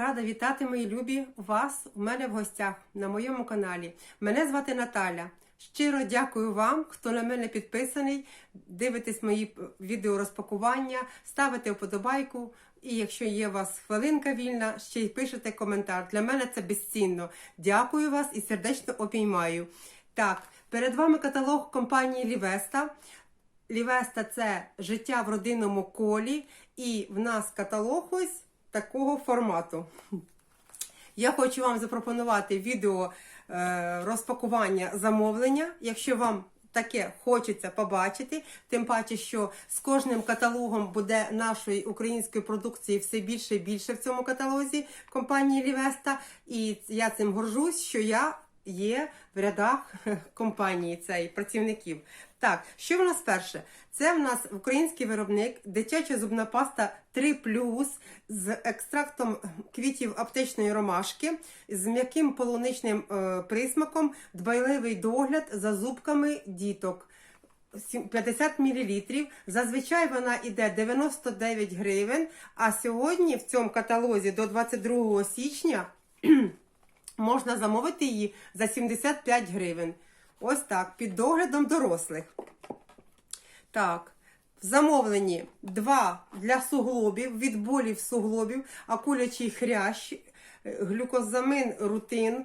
Рада вітати, мої любі, вас у мене в гостях на моєму каналі. Мене звати Наталя. Щиро дякую вам, хто на мене підписаний. Дивитесь мої відео розпакування, ставите вподобайку. І якщо є у вас хвилинка вільна, ще й пишете коментар. Для мене це безцінно. Дякую вас і сердечно обіймаю. Так, перед вами каталог компанії Лівеста. Лівеста це життя в родинному колі, і в нас каталог ось такого формату. Я хочу вам запропонувати відео е, розпакування замовлення. Якщо вам таке хочеться побачити, тим паче, що з кожним каталогом буде нашої української продукції все більше і більше в цьому каталозі компанії Лівеста. І я цим горжусь, що я є в рядах компанії цей працівників. Так, що в нас перше? Це в нас український виробник, дитяча зубна паста 3 з екстрактом квітів аптечної ромашки, з м'яким полуничним е, присмаком, дбайливий догляд за зубками діток. 50 мл. Зазвичай вона йде 99 гривень, а сьогодні в цьому каталозі до 22 січня можна замовити її за 75 гривень. Ось так, під доглядом дорослих. Так, в замовленні два для суглобів, від болів суглобів, акулячий хрящ, е, глюкозамин рутин.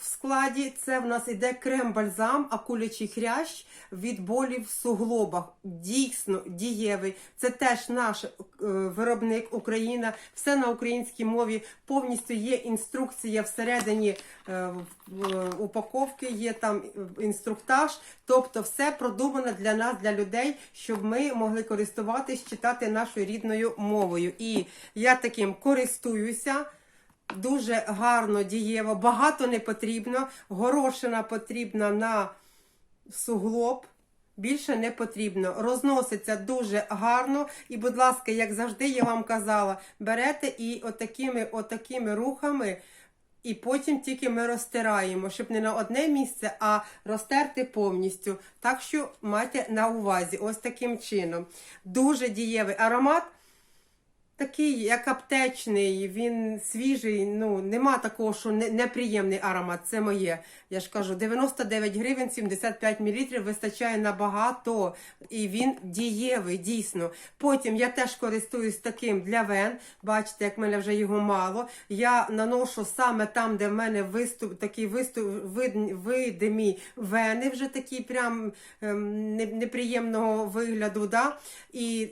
В складі це в нас іде крем-бальзам, акулячий хрящ від болів в суглобах. Дійсно дієвий. Це теж наш е, виробник Україна. Все на українській мові. Повністю є інструкція всередині е, в упаковки, є там е, інструктаж. Тобто все продумано для нас, для людей, щоб ми могли користуватись, читати нашою рідною мовою. І я таким користуюся. Дуже гарно дієво, багато не потрібно. Горошина потрібна на суглоб. Більше не потрібно. Розноситься дуже гарно. І, будь ласка, як завжди, я вам казала, берете і отакими, отакими рухами, і потім тільки ми розтираємо, щоб не на одне місце, а розтерти повністю. Так що майте на увазі, ось таким чином. Дуже дієвий аромат. Такий, як аптечний, він свіжий, ну нема такого, що не, неприємний аромат. Це моє. Я ж кажу, 99 гривень, 75 мл вистачає набагато. І він дієвий, дійсно. Потім я теж користуюсь таким для вен. Бачите, як в мене вже його мало. Я наношу саме там, де в мене виступ, такі виступ, вид, видимі вени, вже такі прям ем, неприємного вигляду. Да? І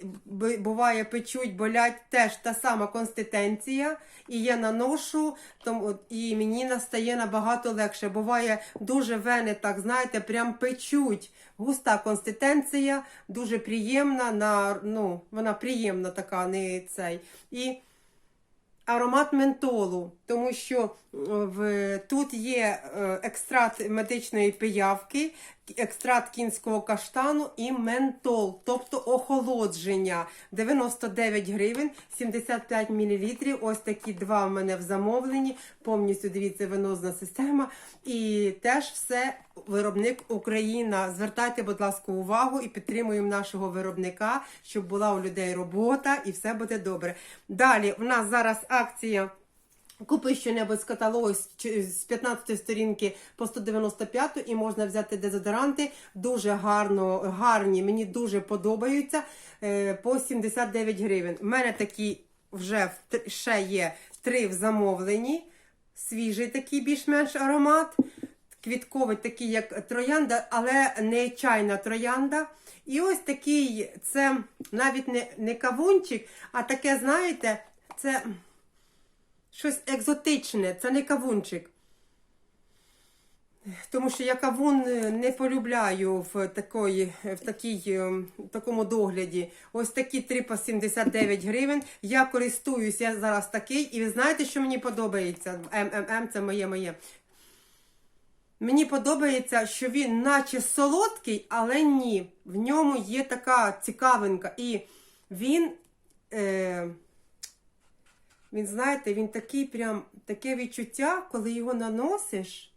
буває печуть, болять теж та сама консистенція. І я наношу, тому і мені настає набагато легше. Буває дуже вени, так знаєте, прям печуть. Густа консистенція, дуже приємна, на, ну, вона приємна така, не цей. І аромат ментолу, тому що е, в, тут є е, екстракт медичної пиявки, екстракт кінського каштану і ментол, тобто охолодження. 99 гривень, 75 мл. Ось такі два в мене в замовленні. Повністю дивіться, венозна система. І теж все виробник Україна. Звертайте, будь ласка, увагу і підтримуємо нашого виробника, щоб була у людей робота і все буде добре. Далі в нас зараз акція. Купи щонебудь з каталогу з ч- з 15 сторінки по 195 і можна взяти дезодоранти. Дуже гарно, гарні, мені дуже подобаються. е, По 79 гривень. У мене такі вже ще є три в замовленні. Свіжий такий більш-менш аромат. Квітковий, такий, як троянда, але не чайна троянда. І ось такий, це навіть не, не кавунчик, а таке, знаєте, це щось екзотичне, це не кавунчик. Тому що я кавун не полюбляю в, такої, в, такій, в такому догляді. Ось такі 3 по 79 гривень. Я користуюсь, я зараз такий. І ви знаєте, що мені подобається? МММ це моє моє. Мені подобається, що він наче солодкий, але ні. В ньому є така цікавинка. І він. Е, він, знаєте, він такий прям таке відчуття, коли його наносиш,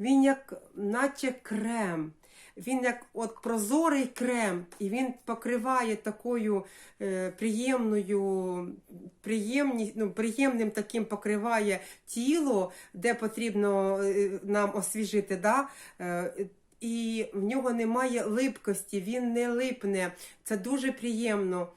він як наче крем. він як от прозорий крем, і він покриває такою е, приємною, приємні, ну, приємним таким покриває тіло, де потрібно е, нам освіжити. Да? Е, і в нього немає липкості, він не липне. Це дуже приємно.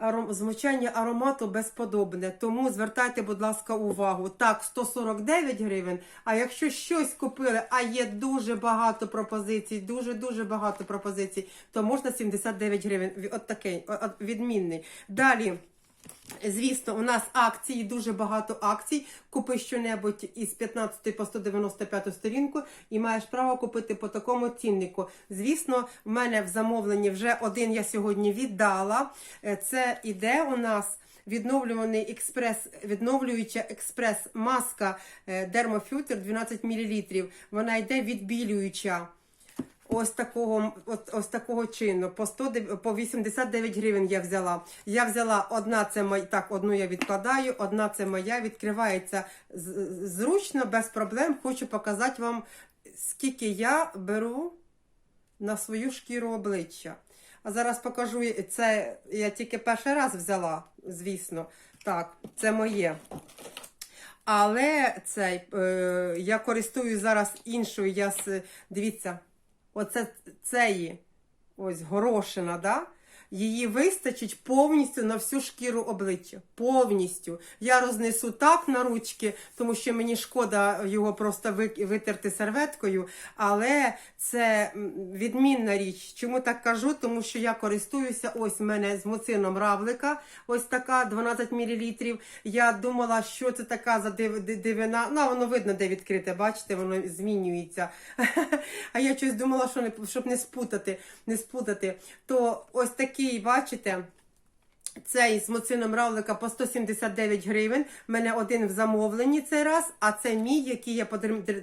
Аром... Звучання аромату безподобне. Тому звертайте, будь ласка, увагу. Так, 149 гривень. А якщо щось купили, а є дуже багато пропозицій, дуже-дуже багато пропозицій, то можна 79 гривень. От такий, відмінний. Далі. Звісно, у нас акції, дуже багато акцій. Купи щонебудь із 15 по 195 сторінку і маєш право купити по такому ціннику. Звісно, в мене в замовленні вже один я сьогодні віддала. Е, Це іде у нас. Відновлюваний експрес, відновлююча експрес маска Dermofilter 12 мл. Вона йде відбілююча. Ось такого, от, ось такого чину. По, 100, по 89 гривень я взяла. Я взяла одна, це моя, так, одну я відкладаю, одна це моя, відкривається зручно, без проблем. Хочу показати вам, скільки я беру на свою шкіру обличчя. А зараз покажу, це я тільки перший раз взяла, звісно. Так, це моє. Але цей, е, я користуюсь зараз іншою. Я, дивіться, оце цеї, ось горошина, да? Її вистачить повністю на всю шкіру обличчя. Повністю. Я рознесу так на ручки, тому що мені шкода його просто ви- витерти серветкою. Але це відмінна річ. Чому так кажу? Тому що я користуюся. Ось в мене з муцином равлика, ось така 12 мл. Я думала, що це така за дивина. Ну, воно видно, де відкрите, бачите, воно змінюється. А я щось думала, що не, щоб не спутати, не спутати. То ось такий, бачите. Цей з моцином равлика по 179 гривень. У мене один в замовленні цей раз, а це мій, який я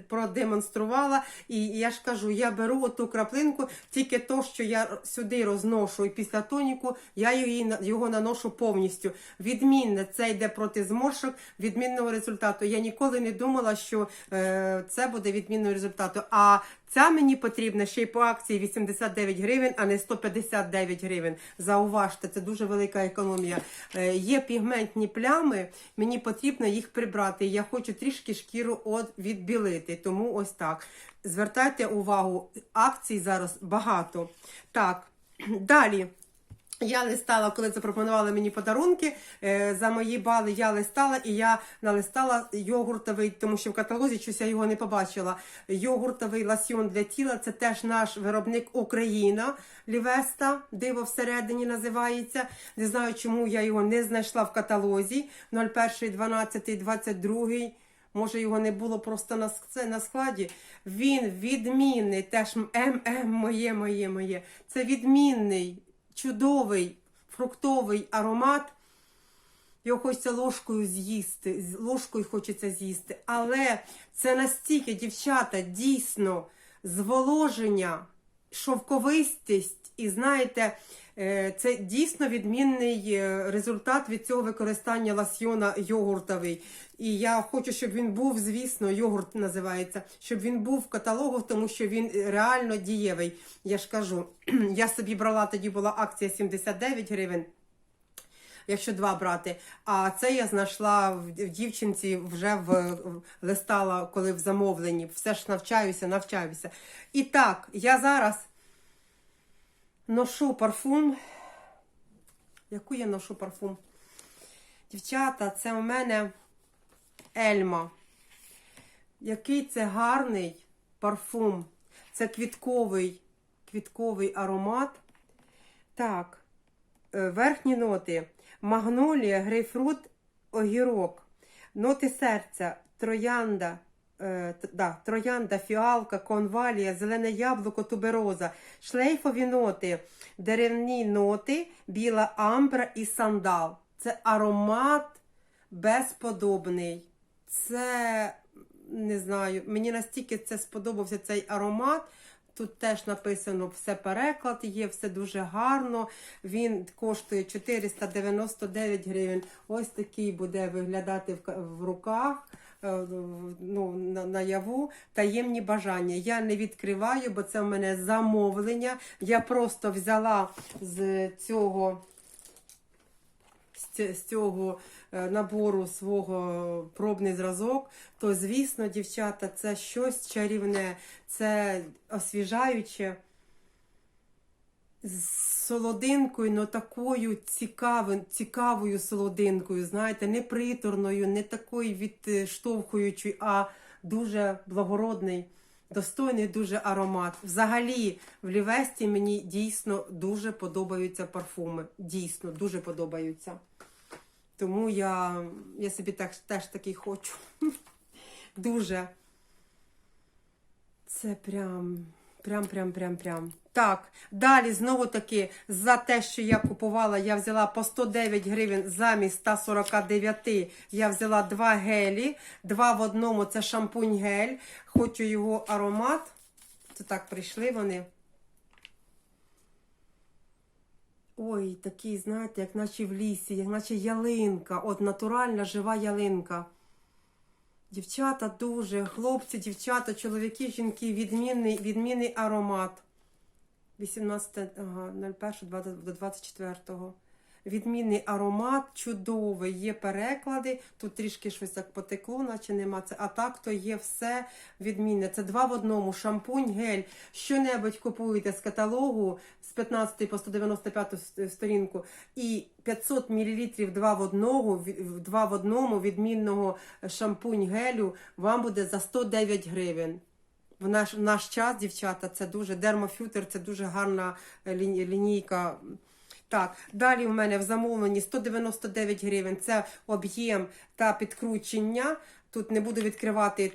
продемонструвала. І я ж кажу, я беру оту краплинку, тільки то, що я сюди розношу, і після тоніку я її, його наношу повністю. Відмінне, це йде проти зморшок, відмінного результату. Я ніколи не думала, що е, це буде відмінного результату. А Ця мені потрібна ще й по акції 89 гривень, а не 159 гривень. Зауважте, це дуже велика економія. Е, є пігментні плями, мені потрібно їх прибрати. Я хочу трішки шкіру от відбілити. Тому ось так. Звертайте увагу, акцій зараз багато. Так, далі. Я листала, коли запропонували мені подарунки. е, За мої бали я листала і я налистала йогуртовий, тому що в каталозі щось я його не побачила. Йогуртовий ласьон для тіла це теж наш виробник Україна Лівеста, диво всередині називається. Не знаю, чому я його не знайшла в каталозі 01, 12, 22. Може, його не було просто на, це на складі. Він відмінний, теж ММ моє, моє, моє. Це відмінний, чудовий фруктовий аромат. Його хочеться ложкою з'їсти, ложкою хочеться з'їсти. Але це настільки, дівчата, дійсно зволоження, шовковистість, і знаєте, е, це дійсно відмінний е, результат від цього використання ласьйона йогуртовий. І я хочу, щоб він був, звісно, йогурт називається, щоб він був в каталогу, тому що він реально дієвий. Я ж кажу, я собі брала, тоді була акція 79 гривень якщо два брати. А це я знайшла в дівчинці вже в, листала, коли в замовленні. Все ж навчаюся, навчаюся. І так, я зараз ношу парфум. Яку я ношу парфум? Дівчата, це у мене Ельма. Який це гарний парфум. Це квітковий, квітковий аромат. Так, верхні ноти: магнолія, грейпфрут, огірок, ноти серця, троянда, е, да, троянда, фіалка, конвалія, зелене яблуко, тубероза, шлейфові ноти, деревні ноти, біла амбра і сандал. Це аромат безподобний. Це не знаю, мені настільки це сподобався цей аромат. Тут теж написано все переклад є, все дуже гарно. Він коштує 499 гривень. Ось такий буде виглядати в, руках. е, Ну, наяву таємні бажання. Я не відкриваю, бо це в мене замовлення. Я просто взяла з цього з цього е, набору свого пробний зразок, то звісно, дівчата, це щось чарівне, це освіжаюче. З солодинкою, но такою цікавою, цікавою солодинкою, знаєте, не приторною, не такою відштовхуючою, а дуже благородний, достойний дуже аромат. Взагалі, в Лівесті мені дійсно дуже подобаються парфуми. Дійсно, дуже подобаються. Тому я, я собі так, теж такий хочу. Дуже. Це прям, прям, прям, прям, прям. Так, далі знову таки за те, що я купувала, я взяла по 109 гривень замість 149. Я взяла два гелі. Два в одному це шампунь гель. Хочу його аромат. Це так прийшли вони. Ой, такий, знаєте, як наче в лісі, як наче ялинка. От натуральна жива ялинка. Дівчата дуже, хлопці, дівчата, чоловіки, жінки, відмінний, відмінний аромат. 18, ага, 01 20 до 24. Відмінний аромат, чудовий. Є переклади. Тут трішки щось так потекло, наче нема це. А так то є все відмінне. Це два в одному. Шампунь, гель. Що-небудь купуєте з каталогу 15 по 195 сторінку. І 500 мл два в одному, ві- два в одному відмінного шампунь гелю вам буде за 109 гривень. В наш, в наш час, дівчата, це дуже дермофютер, це дуже гарна е, лі- лінійка. Так, далі в мене в замовленні 199 гривень. Це об'єм та підкручення. Тут не буду відкривати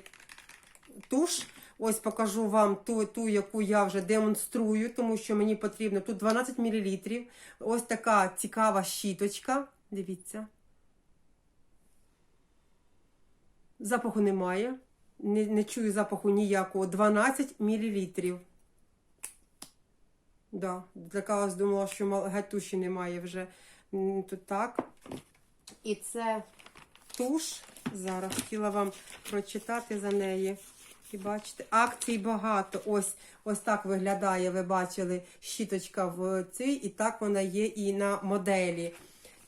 туш. Ось покажу вам ту, ту, яку я вже демонструю, тому що мені потрібно. Тут 12 мл. Ось така цікава щіточка. Дивіться. Запаху немає. Не, не чую запаху ніякого. 12 мл. Да, злякалась, думала, що мал- геть туші немає вже. Тут так. І це туш. Зараз хотіла вам прочитати за неї. І бачите, акцій багато. Ось ось так виглядає. Ви бачили щіточка в цій, і так вона є і на моделі.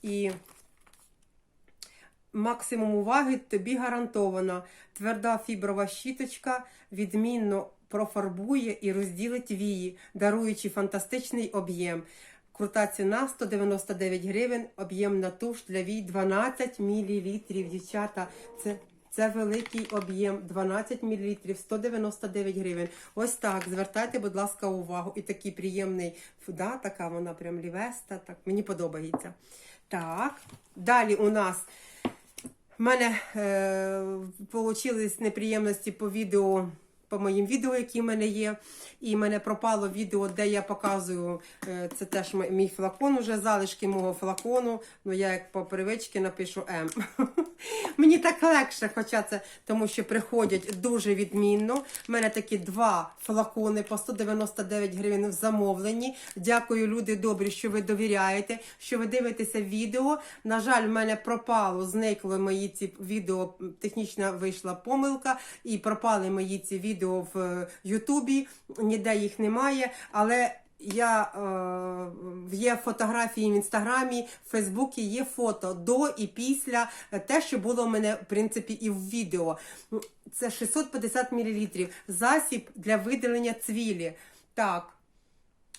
І максимум уваги тобі гарантовано. Тверда фіброва щіточка відмінно профарбує і розділить вії, даруючи фантастичний об'єм. Крута ціна 199 гривень, об'ємна туш для вій 12 мл. Дівчата, це, це великий об'єм 12 мл, 199 гривень. Ось так. Звертайте, будь ласка, увагу. І такий приємний, да, така вона прям лівеста. Так, мені подобається. Так, далі у нас в мене е, получились неприємності по відео, по моїм відео, які в мене є. І в мене пропало відео, де я показую, е, це теж мій флакон, уже залишки мого флакону. Ну я як по привичці напишу М. Мені так легше, хоча це тому, що приходять дуже відмінно. У мене такі два флакони по 199 гривень в замовленні. Дякую, люди добрі, що ви довіряєте, що ви дивитеся відео. На жаль, в мене пропало, зникло мої ці відео. Технічна вийшла помилка, і пропали мої ці відео в е, Ютубі. Ніде їх немає, але. Я е, є фотографії в інстаграмі, в Фейсбуці є фото до і після е, те, що було в мене в принципі і в відео. Це 650 мл. Засіб для видалення цвілі. Так,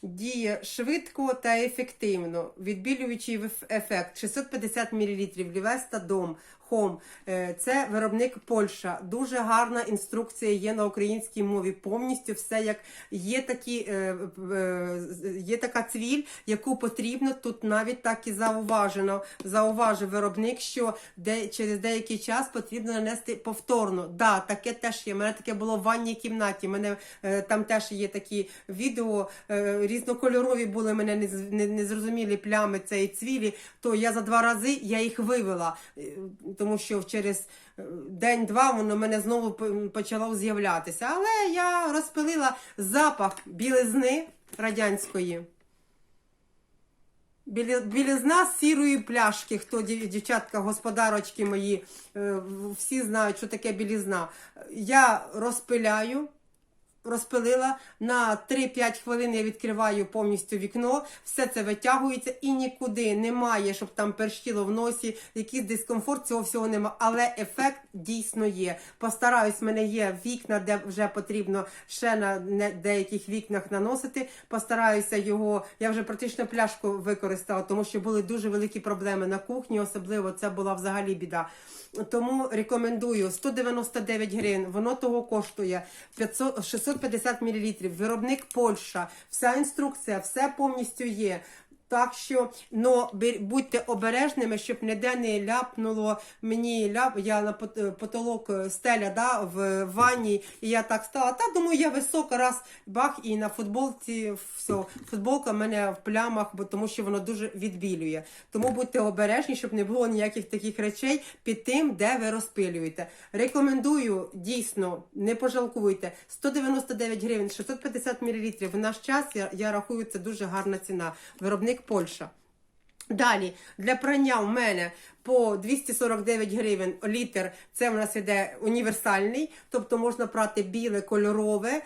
діє швидко та ефективно. Відбілюючий ефект 650 мл. Лівеста Дом. Хом. Е, Це виробник Польща. Дуже гарна інструкція є на українській мові. Повністю все як є такі, е, е, є така цвіль, яку потрібно тут навіть так і зауважено. Зауважив виробник, що де, через деякий час потрібно нанести повторно. Да, таке теж є. У мене таке було в ванній кімнаті. У мене там теж є такі відео. Різнокольорові були мене нез- не- незрозумілі плями цієї цвілі, то я за два рази я їх вивела, тому що через е, день-два воно мене знову почало з'являтися. Але я розпилила запах білизни радянської. Білі- Білізна сірої пляшки, хто дівчатка, господарочки мої, е, всі знають, що таке білізна. Я розпиляю, розпилила на 3-5 хвилин я відкриваю повністю вікно, все це витягується і нікуди немає, щоб там перщило в носі, якийсь дискомфорт, цього всього немає. Але ефект дійсно є. Постараюсь, в мене є вікна, де вже потрібно ще на деяких вікнах наносити. Постараюся його. Я вже практично пляшку використала, тому що були дуже великі проблеми на кухні, особливо це була взагалі біда. Тому рекомендую 199 гривень. Воно того коштує 500, 650 мл. Виробник Польща. Вся інструкція, все повністю є. Так що бер- будьте обережними, щоб ніде не ляпнуло мені ляп. Я на е, потолок е, стеля да, в ванні, і я так стала. Та думаю, я висока, раз бах, і на футболці все. Футболка в мене в плямах, бо тому що воно дуже відбілює. Тому будьте обережні, щоб не було ніяких таких речей під тим, де ви розпилюєте. Рекомендую дійсно, не пожалкуйте. 199 гривень, 650 мл. В наш час я, я рахую, це дуже гарна ціна. Виробник Польща. Далі для прання в мене по 249 гривень літр. Це в нас іде універсальний, тобто можна прати біле, кольорове,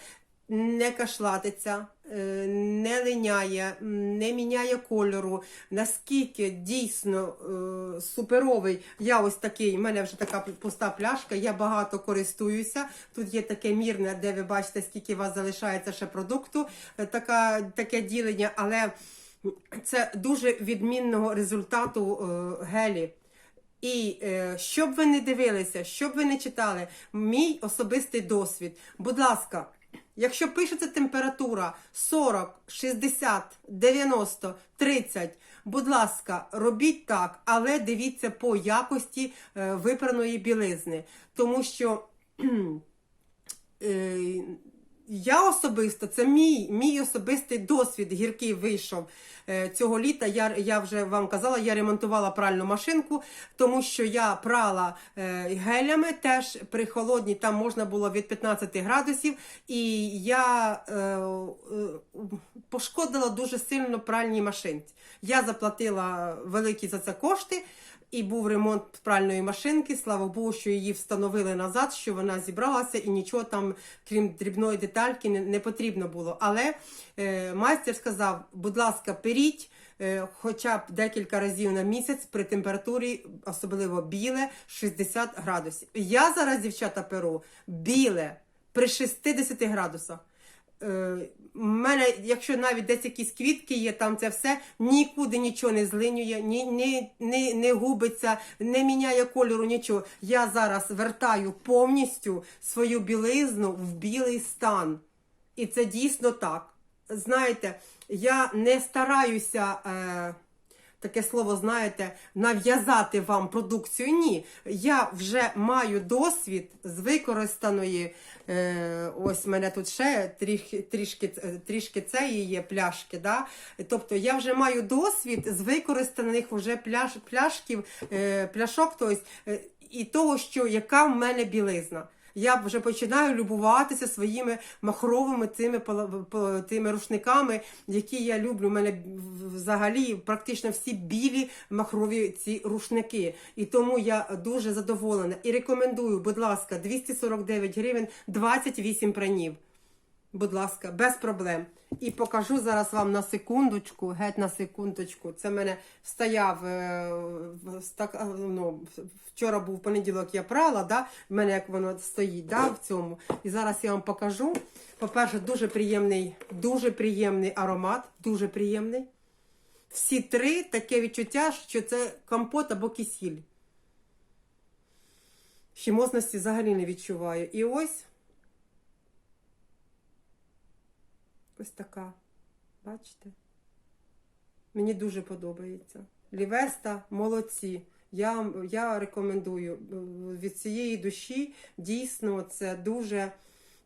не кашлатиться, е, не линяє, не міняє кольору. Наскільки дійсно е, суперовий, я ось такий, в мене вже така пуста пляшка, я багато користуюся. Тут є таке мірне, де ви бачите, скільки у вас залишається ще продукту, е, така, таке ділення, але це дуже відмінного результату е, гелі. І е, щоб ви не дивилися, щоб ви не читали, мій особистий досвід. Будь ласка, якщо пишеться температура 40, 60, 90, 30, будь ласка, робіть так, але дивіться по якості е, випраної білизни. Тому що. Я особисто, це мій, мій особистий досвід гіркий вийшов е, цього літа. Я, я вже вам казала, я ремонтувала пральну машинку, тому що я прала е, гелями теж при холодній, там можна було від 15 градусів, і я е, е, пошкодила дуже сильно пральній машинці. Я заплатила великі за це кошти. І був ремонт пральної машинки. Слава Богу, що її встановили назад, що вона зібралася і нічого там, крім дрібної детальки, не, не потрібно було. Але е, майстер сказав: будь ласка, періть. е, Хоча б декілька разів на місяць при температурі, особливо біле, 60 градусів. Я зараз, дівчата, перу біле при 60 градусах. Е, в мене, якщо навіть десь якісь квітки є, там це все нікуди нічого не злинює, ні, ні, не, не губиться, не міняє кольору, нічого. Я зараз вертаю повністю свою білизну в білий стан. І це дійсно так. Знаєте, я не стараюся. Е, Таке слово, знаєте, нав'язати вам продукцію. Ні. Я вже маю досвід з використаної. Е, ось мене тут ще трішки, трішки, е, трішки цієї є пляшки. Да? Тобто я вже маю досвід з використаних вже пляш, пляшків, е, пляшок, тобто, е, і того, що яка в мене білизна. Я вже починаю любуватися своїми махровими пола- тими рушниками, які я люблю. У мене взагалі практично всі білі махрові ці рушники. І тому я дуже задоволена. І рекомендую, будь ласка, 249 гривень, 28 пранів. Будь ласка, без проблем. І покажу зараз вам на секундочку, геть на секундочку. Це в мене стояв е, ну, вчора був понеділок, я прала, да? в мене як воно стоїть да, в цьому. І зараз я вам покажу. По-перше, дуже приємний, дуже приємний аромат, дуже приємний. Всі три таке відчуття, що це компот або кисіль. Хімозності взагалі не відчуваю. І ось. Ось така. Бачите? Мені дуже подобається. Лівеста молодці. Я, я рекомендую від цієї душі дійсно це дуже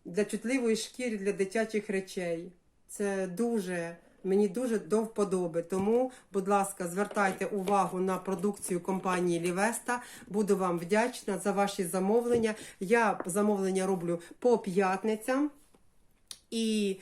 для чутливої шкіри, для дитячих речей. Це дуже. Мені дуже до вподоби. Тому, будь ласка, звертайте увагу на продукцію компанії Лівеста. Буду вам вдячна за ваші замовлення. Я замовлення роблю по п'ятницям і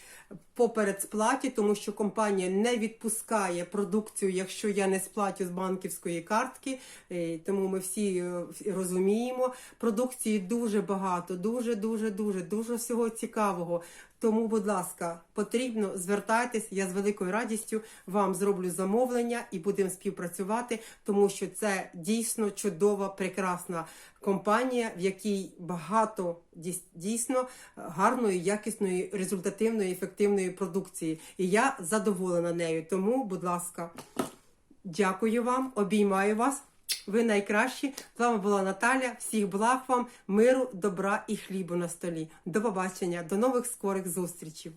по передсплаті, тому що компанія не відпускає продукцію, якщо я не сплатю з банківської картки. Е, Тому ми всі е, розуміємо. Продукції дуже багато, дуже, дуже, дуже, дуже всього цікавого. Тому, будь ласка, потрібно звертайтесь. Я з великою радістю вам зроблю замовлення і будемо співпрацювати, тому що це дійсно чудова, прекрасна компанія, в якій багато дійс- дійсно гарної, якісної, результативної, ефективної продукції. І я задоволена нею. Тому, будь ласка, дякую вам, обіймаю вас. Ви найкращі. З вами була Наталя. Всіх благ вам, миру, добра і хлібу на столі. До побачення, до нових скорих зустрічей.